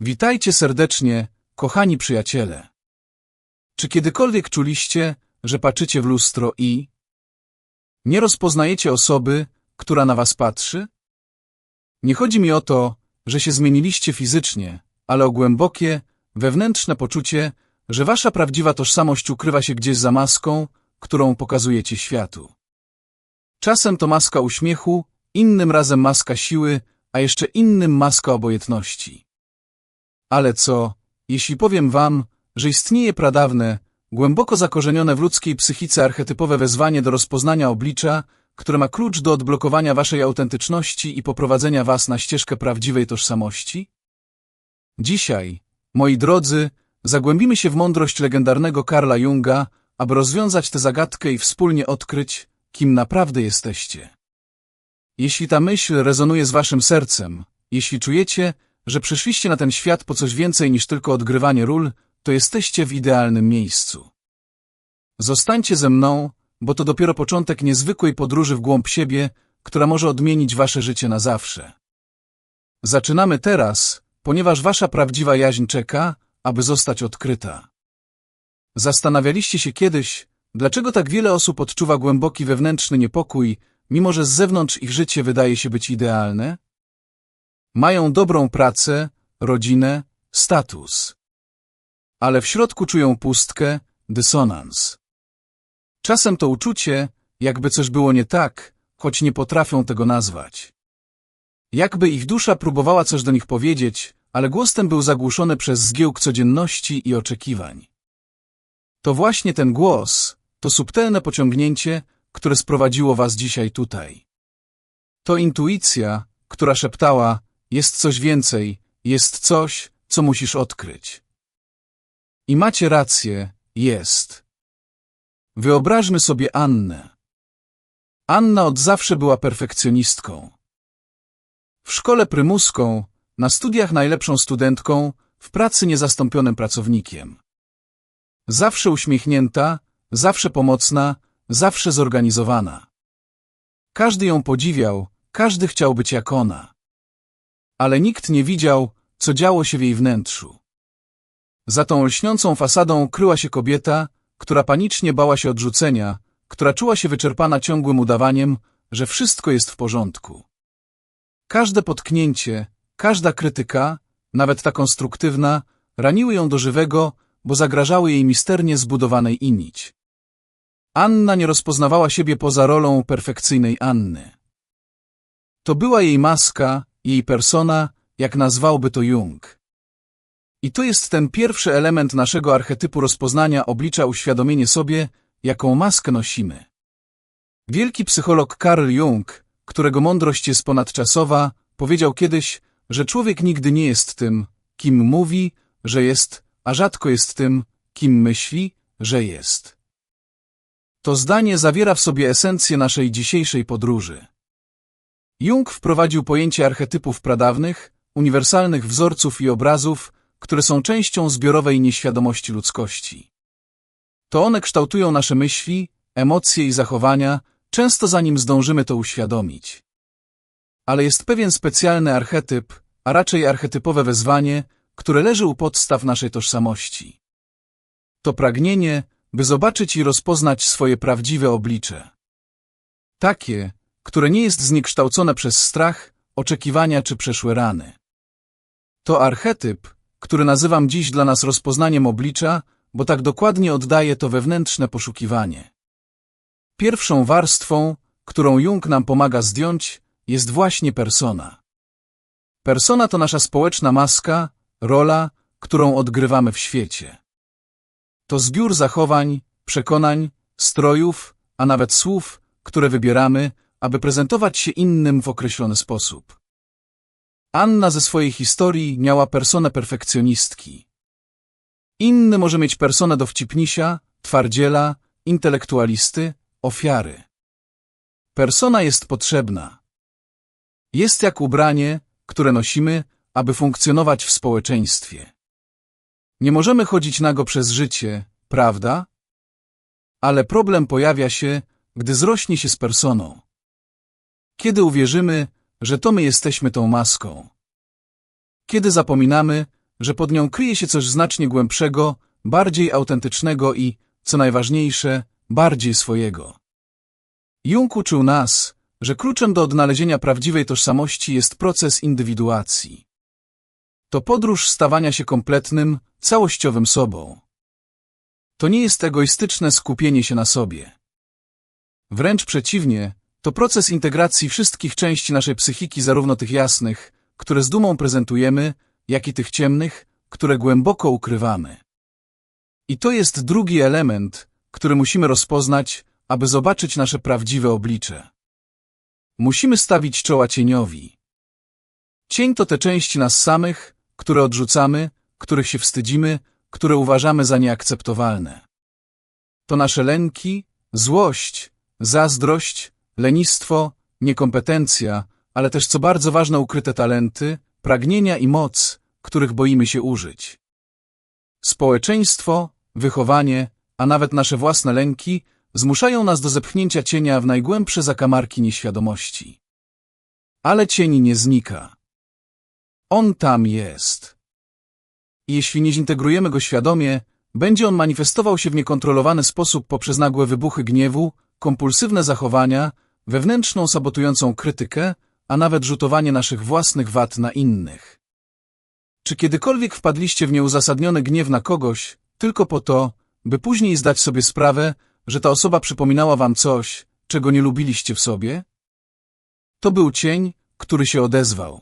Witajcie serdecznie, kochani przyjaciele. Czy kiedykolwiek czuliście, że patrzycie w lustro i nie rozpoznajecie osoby, która na was patrzy? Nie chodzi mi o to, że się zmieniliście fizycznie, ale o głębokie, wewnętrzne poczucie, że wasza prawdziwa tożsamość ukrywa się gdzieś za maską, którą pokazujecie światu. Czasem to maska uśmiechu, innym razem maska siły, a jeszcze innym maska obojętności. Ale co, jeśli powiem wam, że istnieje pradawne, głęboko zakorzenione w ludzkiej psychice archetypowe wezwanie do rozpoznania oblicza, które ma klucz do odblokowania waszej autentyczności i poprowadzenia was na ścieżkę prawdziwej tożsamości? Dzisiaj, moi drodzy, zagłębimy się w mądrość legendarnego Karla Junga, aby rozwiązać tę zagadkę i wspólnie odkryć, kim naprawdę jesteście. Jeśli ta myśl rezonuje z waszym sercem, jeśli czujecie, że przyszliście na ten świat po coś więcej niż tylko odgrywanie ról, to jesteście w idealnym miejscu. Zostańcie ze mną, bo to dopiero początek niezwykłej podróży w głąb siebie, która może odmienić wasze życie na zawsze. Zaczynamy teraz, ponieważ wasza prawdziwa jaźń czeka, aby zostać odkryta. Zastanawialiście się kiedyś, dlaczego tak wiele osób odczuwa głęboki wewnętrzny niepokój, mimo że z zewnątrz ich życie wydaje się być idealne? Mają dobrą pracę, rodzinę, status. Ale w środku czują pustkę, dysonans. Czasem to uczucie, jakby coś było nie tak, choć nie potrafią tego nazwać. Jakby ich dusza próbowała coś do nich powiedzieć, ale głos ten był zagłuszony przez zgiełk codzienności i oczekiwań. To właśnie ten głos, to subtelne pociągnięcie, które sprowadziło was dzisiaj tutaj. To intuicja, która szeptała, jest coś więcej, jest coś, co musisz odkryć. I macie rację, jest. Wyobraźmy sobie Annę. Anna od zawsze była perfekcjonistką. W szkole prymuską, na studiach najlepszą studentką, w pracy niezastąpionym pracownikiem. Zawsze uśmiechnięta, zawsze pomocna, zawsze zorganizowana. Każdy ją podziwiał, każdy chciał być jak ona. Ale nikt nie widział, co działo się w jej wnętrzu. Za tą lśniącą fasadą kryła się kobieta, która panicznie bała się odrzucenia, która czuła się wyczerpana ciągłym udawaniem, że wszystko jest w porządku. Każde potknięcie, każda krytyka, nawet ta konstruktywna, raniły ją do żywego, bo zagrażały jej misternie zbudowanej inić. Anna nie rozpoznawała siebie poza rolą perfekcyjnej Anny. To była jej maska, jej persona, jak nazwałby to Jung. I to jest ten pierwszy element naszego archetypu rozpoznania oblicza uświadomienie sobie, jaką maskę nosimy. Wielki psycholog Carl Jung, którego mądrość jest ponadczasowa, powiedział kiedyś, że człowiek nigdy nie jest tym, kim mówi, że jest, a rzadko jest tym, kim myśli, że jest. To zdanie zawiera w sobie esencję naszej dzisiejszej podróży. Jung wprowadził pojęcie archetypów pradawnych, uniwersalnych wzorców i obrazów, które są częścią zbiorowej nieświadomości ludzkości. To one kształtują nasze myśli, emocje i zachowania, często zanim zdążymy to uświadomić. Ale jest pewien specjalny archetyp, a raczej archetypowe wezwanie, które leży u podstaw naszej tożsamości. To pragnienie, by zobaczyć i rozpoznać swoje prawdziwe oblicze. Takie, które nie jest zniekształcone przez strach, oczekiwania czy przeszłe rany. To archetyp, który nazywam dziś dla nas rozpoznaniem oblicza, bo tak dokładnie oddaje to wewnętrzne poszukiwanie. Pierwszą warstwą, którą Jung nam pomaga zdjąć, jest właśnie persona. Persona to nasza społeczna maska, rola, którą odgrywamy w świecie. To zbiór zachowań, przekonań, strojów, a nawet słów, które wybieramy, aby prezentować się innym w określony sposób. Anna ze swojej historii miała personę perfekcjonistki. Inny może mieć personę dowcipnisia, twardziela, intelektualisty, ofiary. Persona jest potrzebna. Jest jak ubranie, które nosimy, aby funkcjonować w społeczeństwie. Nie możemy chodzić nago przez życie, prawda? Ale problem pojawia się, gdy zrośnie się z personą. Kiedy uwierzymy, że to my jesteśmy tą maską. Kiedy zapominamy, że pod nią kryje się coś znacznie głębszego, bardziej autentycznego i, co najważniejsze, bardziej swojego. Jung uczył nas, że kluczem do odnalezienia prawdziwej tożsamości jest proces indywiduacji. To podróż stawania się kompletnym, całościowym sobą. To nie jest egoistyczne skupienie się na sobie. Wręcz przeciwnie, to proces integracji wszystkich części naszej psychiki, zarówno tych jasnych, które z dumą prezentujemy, jak i tych ciemnych, które głęboko ukrywamy. I to jest drugi element, który musimy rozpoznać, aby zobaczyć nasze prawdziwe oblicze. Musimy stawić czoła cieniowi. Cień to te części nas samych, które odrzucamy, których się wstydzimy, które uważamy za nieakceptowalne. To nasze lęki, złość, zazdrość, lenistwo, niekompetencja, ale też co bardzo ważne ukryte talenty, pragnienia i moc, których boimy się użyć. Społeczeństwo, wychowanie, a nawet nasze własne lęki zmuszają nas do zepchnięcia cienia w najgłębsze zakamarki nieświadomości. Ale cień nie znika. On tam jest. Jeśli nie zintegrujemy go świadomie, będzie on manifestował się w niekontrolowany sposób poprzez nagłe wybuchy gniewu, kompulsywne zachowania, wewnętrzną sabotującą krytykę, a nawet rzutowanie naszych własnych wad na innych. Czy kiedykolwiek wpadliście w nieuzasadniony gniew na kogoś, tylko po to, by później zdać sobie sprawę, że ta osoba przypominała wam coś, czego nie lubiliście w sobie? To był cień, który się odezwał.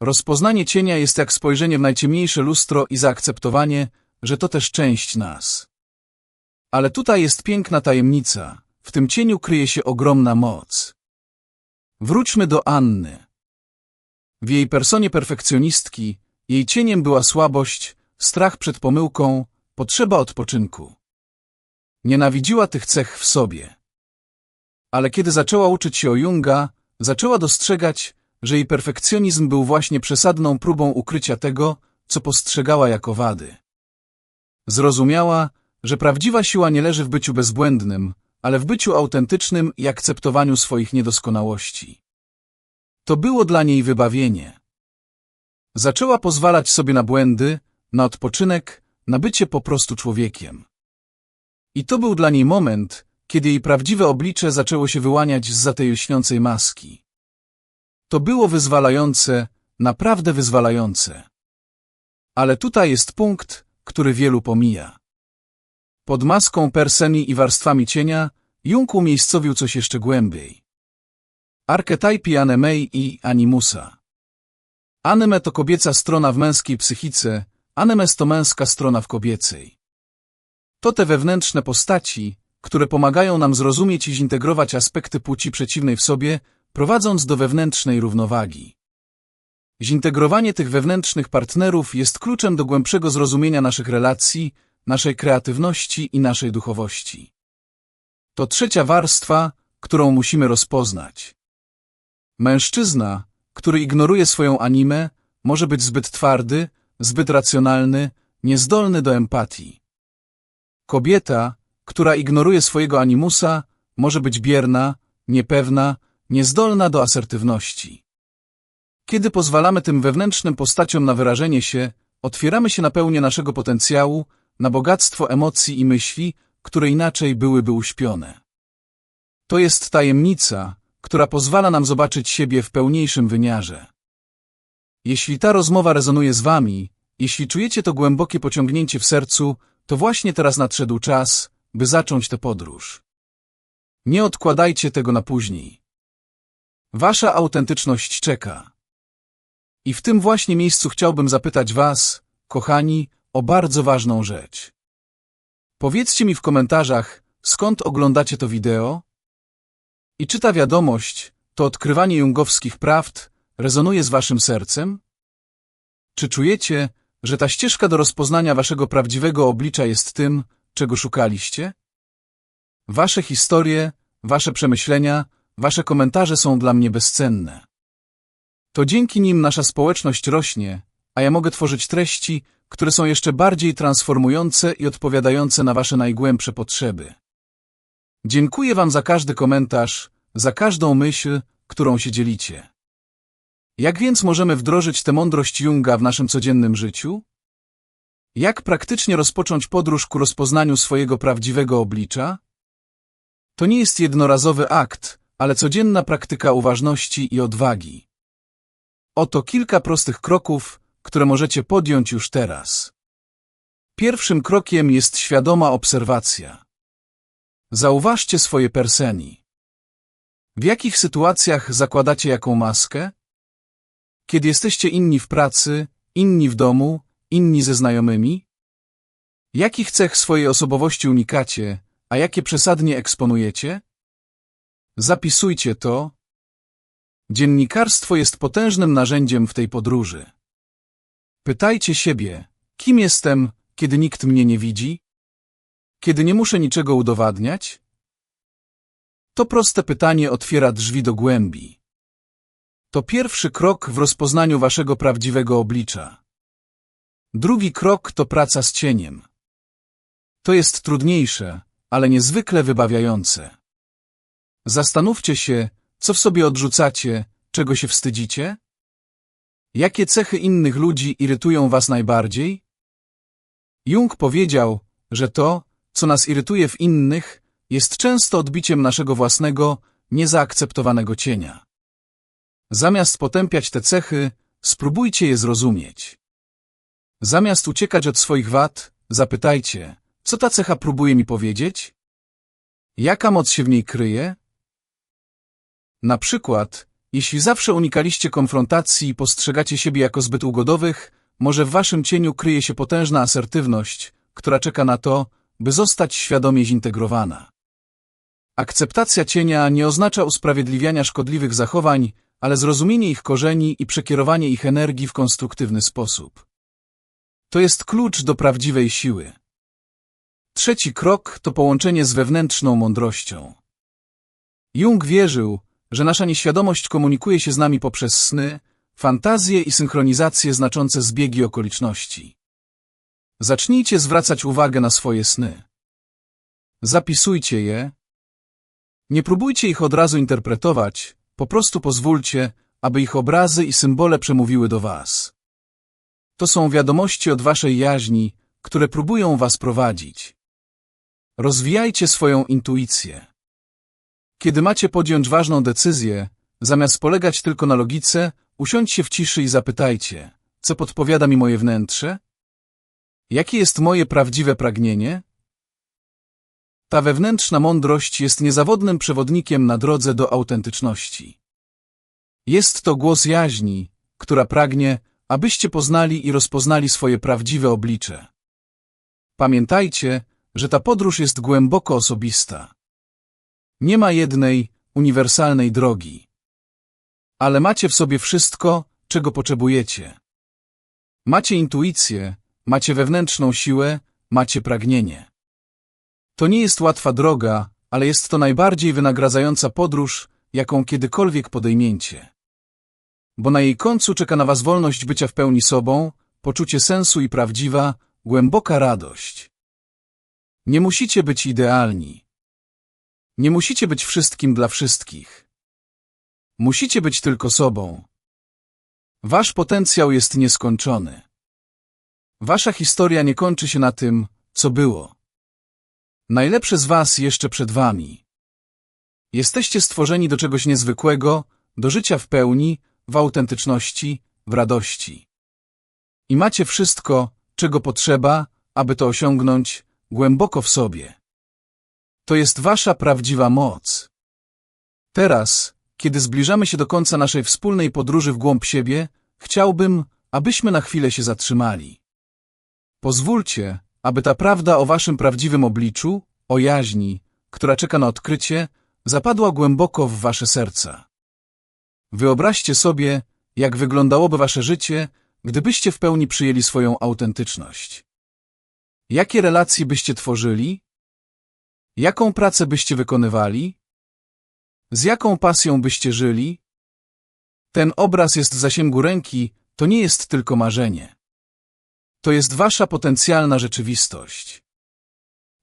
Rozpoznanie cienia jest jak spojrzenie w najciemniejsze lustro i zaakceptowanie, że to też część nas. Ale tutaj jest piękna tajemnica. W tym cieniu kryje się ogromna moc. Wróćmy do Anny. W jej personie perfekcjonistki, jej cieniem była słabość, strach przed pomyłką, potrzeba odpoczynku. Nienawidziła tych cech w sobie. Ale kiedy zaczęła uczyć się o Junga, zaczęła dostrzegać, że jej perfekcjonizm był właśnie przesadną próbą ukrycia tego, co postrzegała jako wady. Zrozumiała, że prawdziwa siła nie leży w byciu bezbłędnym, ale w byciu autentycznym i akceptowaniu swoich niedoskonałości. To było dla niej wybawienie. Zaczęła pozwalać sobie na błędy, na odpoczynek, na bycie po prostu człowiekiem. I to był dla niej moment, kiedy jej prawdziwe oblicze zaczęło się wyłaniać z za tej lśniącej maski. To było wyzwalające, naprawdę wyzwalające. Ale tutaj jest punkt, który wielu pomija. Pod maską perseni i warstwami cienia Jung umiejscowił coś jeszcze głębiej. Archetypi Anemei i Animusa. Anime to kobieca strona w męskiej psychice, Anemes to męska strona w kobiecej. To te wewnętrzne postaci, które pomagają nam zrozumieć i zintegrować aspekty płci przeciwnej w sobie, prowadząc do wewnętrznej równowagi. Zintegrowanie tych wewnętrznych partnerów jest kluczem do głębszego zrozumienia naszych relacji, naszej kreatywności i naszej duchowości. To trzecia warstwa, którą musimy rozpoznać. Mężczyzna, który ignoruje swoją animę, może być zbyt twardy, zbyt racjonalny, niezdolny do empatii. Kobieta, która ignoruje swojego animusa, może być bierna, niepewna, niezdolna do asertywności. Kiedy pozwalamy tym wewnętrznym postaciom na wyrażenie się, otwieramy się na pełnię naszego potencjału, na bogactwo emocji i myśli, które inaczej byłyby uśpione. To jest tajemnica, która pozwala nam zobaczyć siebie w pełniejszym wymiarze. Jeśli ta rozmowa rezonuje z Wami, jeśli czujecie to głębokie pociągnięcie w sercu, to właśnie teraz nadszedł czas, by zacząć tę podróż. Nie odkładajcie tego na później. Wasza autentyczność czeka. I w tym właśnie miejscu chciałbym zapytać Was, kochani, o bardzo ważną rzecz. Powiedzcie mi w komentarzach, skąd oglądacie to wideo? I czy ta wiadomość, to odkrywanie jungowskich prawd, rezonuje z Waszym sercem? Czy czujecie, że ta ścieżka do rozpoznania Waszego prawdziwego oblicza jest tym, czego szukaliście? Wasze historie, Wasze przemyślenia, Wasze komentarze są dla mnie bezcenne. To dzięki nim nasza społeczność rośnie, a ja mogę tworzyć treści, które są jeszcze bardziej transformujące i odpowiadające na Wasze najgłębsze potrzeby. Dziękuję Wam za każdy komentarz, za każdą myśl, którą się dzielicie. Jak więc możemy wdrożyć tę mądrość Junga w naszym codziennym życiu? Jak praktycznie rozpocząć podróż ku rozpoznaniu swojego prawdziwego oblicza? To nie jest jednorazowy akt, ale codzienna praktyka uważności i odwagi. Oto kilka prostych kroków, które możecie podjąć już teraz. Pierwszym krokiem jest świadoma obserwacja. Zauważcie swoje perseni. W jakich sytuacjach zakładacie jaką maskę? Kiedy jesteście inni w pracy, inni w domu, inni ze znajomymi? Jakich cech swojej osobowości unikacie, a jakie przesadnie eksponujecie? Zapisujcie to. Dziennikarstwo jest potężnym narzędziem w tej podróży. Pytajcie siebie, kim jestem, kiedy nikt mnie nie widzi? Kiedy nie muszę niczego udowadniać? To proste pytanie otwiera drzwi do głębi. To pierwszy krok w rozpoznaniu waszego prawdziwego oblicza. Drugi krok to praca z cieniem. To jest trudniejsze, ale niezwykle wybawiające. Zastanówcie się, co w sobie odrzucacie, czego się wstydzicie? Jakie cechy innych ludzi irytują was najbardziej? Jung powiedział, że to, co nas irytuje w innych, jest często odbiciem naszego własnego, niezaakceptowanego cienia. Zamiast potępiać te cechy, spróbujcie je zrozumieć. Zamiast uciekać od swoich wad, zapytajcie, co ta cecha próbuje mi powiedzieć? Jaka moc się w niej kryje? Na przykład, jeśli zawsze unikaliście konfrontacji i postrzegacie siebie jako zbyt ugodowych, może w waszym cieniu kryje się potężna asertywność, która czeka na to, by zostać świadomie zintegrowana. Akceptacja cienia nie oznacza usprawiedliwiania szkodliwych zachowań, ale zrozumienie ich korzeni i przekierowanie ich energii w konstruktywny sposób. To jest klucz do prawdziwej siły. Trzeci krok to połączenie z wewnętrzną mądrością. Jung wierzył, że nasza nieświadomość komunikuje się z nami poprzez sny, fantazje i synchronizacje znaczące zbiegi okoliczności. Zacznijcie zwracać uwagę na swoje sny. Zapisujcie je. Nie próbujcie ich od razu interpretować, po prostu pozwólcie, aby ich obrazy i symbole przemówiły do was. To są wiadomości od waszej jaźni, które próbują was prowadzić. Rozwijajcie swoją intuicję. Kiedy macie podjąć ważną decyzję, zamiast polegać tylko na logice, usiądźcie w ciszy i zapytajcie, co podpowiada mi moje wnętrze? Jakie jest moje prawdziwe pragnienie? Ta wewnętrzna mądrość jest niezawodnym przewodnikiem na drodze do autentyczności. Jest to głos jaźni, która pragnie, abyście poznali i rozpoznali swoje prawdziwe oblicze. Pamiętajcie, że ta podróż jest głęboko osobista. Nie ma jednej, uniwersalnej drogi. Ale macie w sobie wszystko, czego potrzebujecie. Macie intuicję, macie wewnętrzną siłę, macie pragnienie. To nie jest łatwa droga, ale jest to najbardziej wynagradzająca podróż, jaką kiedykolwiek podejmiecie. Bo na jej końcu czeka na was wolność bycia w pełni sobą, poczucie sensu i prawdziwa, głęboka radość. Nie musicie być idealni. Nie musicie być wszystkim dla wszystkich. Musicie być tylko sobą. Wasz potencjał jest nieskończony. Wasza historia nie kończy się na tym, co było. Najlepsze z was jeszcze przed wami. Jesteście stworzeni do czegoś niezwykłego, do życia w pełni, w autentyczności, w radości. I macie wszystko, czego potrzeba, aby to osiągnąć, głęboko w sobie. To jest wasza prawdziwa moc. Teraz, kiedy zbliżamy się do końca naszej wspólnej podróży w głąb siebie, chciałbym, abyśmy na chwilę się zatrzymali. Pozwólcie, aby ta prawda o waszym prawdziwym obliczu, o jaźni, która czeka na odkrycie, zapadła głęboko w wasze serca. Wyobraźcie sobie, jak wyglądałoby wasze życie, gdybyście w pełni przyjęli swoją autentyczność. Jakie relacje byście tworzyli? Jaką pracę byście wykonywali? Z jaką pasją byście żyli? Ten obraz jest w zasięgu ręki, to nie jest tylko marzenie. To jest wasza potencjalna rzeczywistość.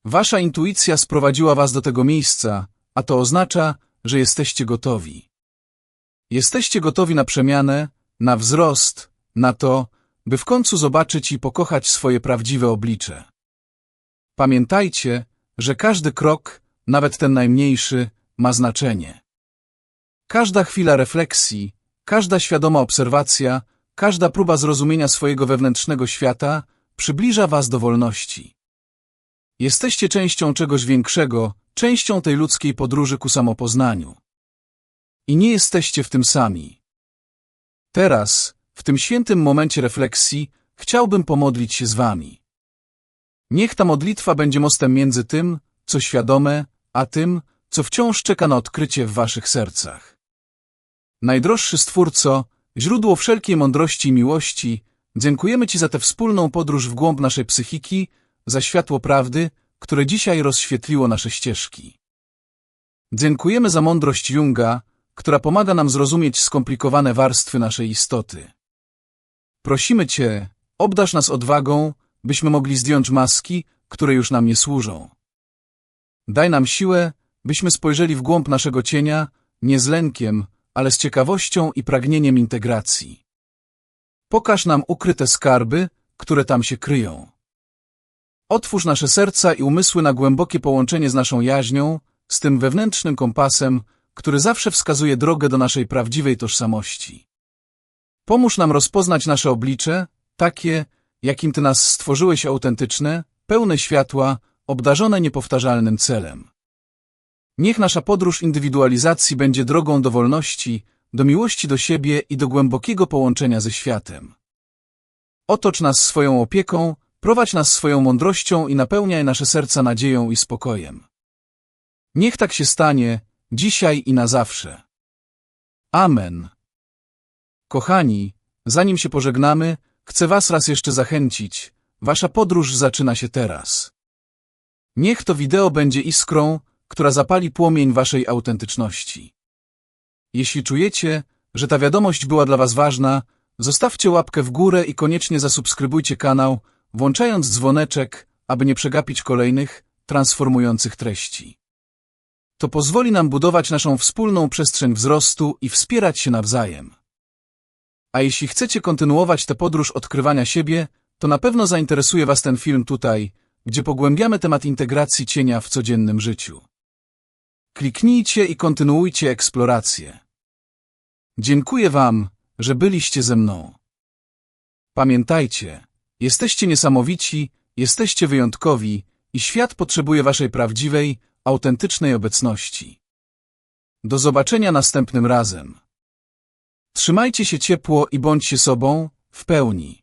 Wasza intuicja sprowadziła was do tego miejsca, a to oznacza, że jesteście gotowi. Jesteście gotowi na przemianę, na wzrost, na to, by w końcu zobaczyć i pokochać swoje prawdziwe oblicze. Pamiętajcie, że każdy krok, nawet ten najmniejszy, ma znaczenie. Każda chwila refleksji, każda świadoma obserwacja, każda próba zrozumienia swojego wewnętrznego świata przybliża was do wolności. Jesteście częścią czegoś większego, częścią tej ludzkiej podróży ku samopoznaniu. I nie jesteście w tym sami. Teraz, w tym świętym momencie refleksji, chciałbym pomodlić się z wami. Niech ta modlitwa będzie mostem między tym, co świadome, a tym, co wciąż czeka na odkrycie w waszych sercach. Najdroższy Stwórco, źródło wszelkiej mądrości i miłości, dziękujemy Ci za tę wspólną podróż w głąb naszej psychiki, za światło prawdy, które dzisiaj rozświetliło nasze ścieżki. Dziękujemy za mądrość Junga, która pomaga nam zrozumieć skomplikowane warstwy naszej istoty. Prosimy Cię, obdasz nas odwagą, byśmy mogli zdjąć maski, które już nam nie służą. Daj nam siłę, byśmy spojrzeli w głąb naszego cienia, nie z lękiem, ale z ciekawością i pragnieniem integracji. Pokaż nam ukryte skarby, które tam się kryją. Otwórz nasze serca i umysły na głębokie połączenie z naszą jaźnią, z tym wewnętrznym kompasem, który zawsze wskazuje drogę do naszej prawdziwej tożsamości. Pomóż nam rozpoznać nasze oblicze, takie, jakim Ty nas stworzyłeś autentyczne, pełne światła, obdarzone niepowtarzalnym celem. Niech nasza podróż indywidualizacji będzie drogą do wolności, do miłości do siebie i do głębokiego połączenia ze światem. Otocz nas swoją opieką, prowadź nas swoją mądrością i napełniaj nasze serca nadzieją i spokojem. Niech tak się stanie, dzisiaj i na zawsze. Amen. Kochani, zanim się pożegnamy, chcę Was raz jeszcze zachęcić. Wasza podróż zaczyna się teraz. Niech to wideo będzie iskrą, która zapali płomień Waszej autentyczności. Jeśli czujecie, że ta wiadomość była dla Was ważna, zostawcie łapkę w górę i koniecznie zasubskrybujcie kanał, włączając dzwoneczek, aby nie przegapić kolejnych, transformujących treści. To pozwoli nam budować naszą wspólną przestrzeń wzrostu i wspierać się nawzajem. A jeśli chcecie kontynuować tę podróż odkrywania siebie, to na pewno zainteresuje Was ten film tutaj, gdzie pogłębiamy temat integracji cienia w codziennym życiu. Kliknijcie i kontynuujcie eksplorację. Dziękuję Wam, że byliście ze mną. Pamiętajcie, jesteście niesamowici, jesteście wyjątkowi i świat potrzebuje Waszej prawdziwej, autentycznej obecności. Do zobaczenia następnym razem. Trzymajcie się ciepło i bądźcie sobą w pełni.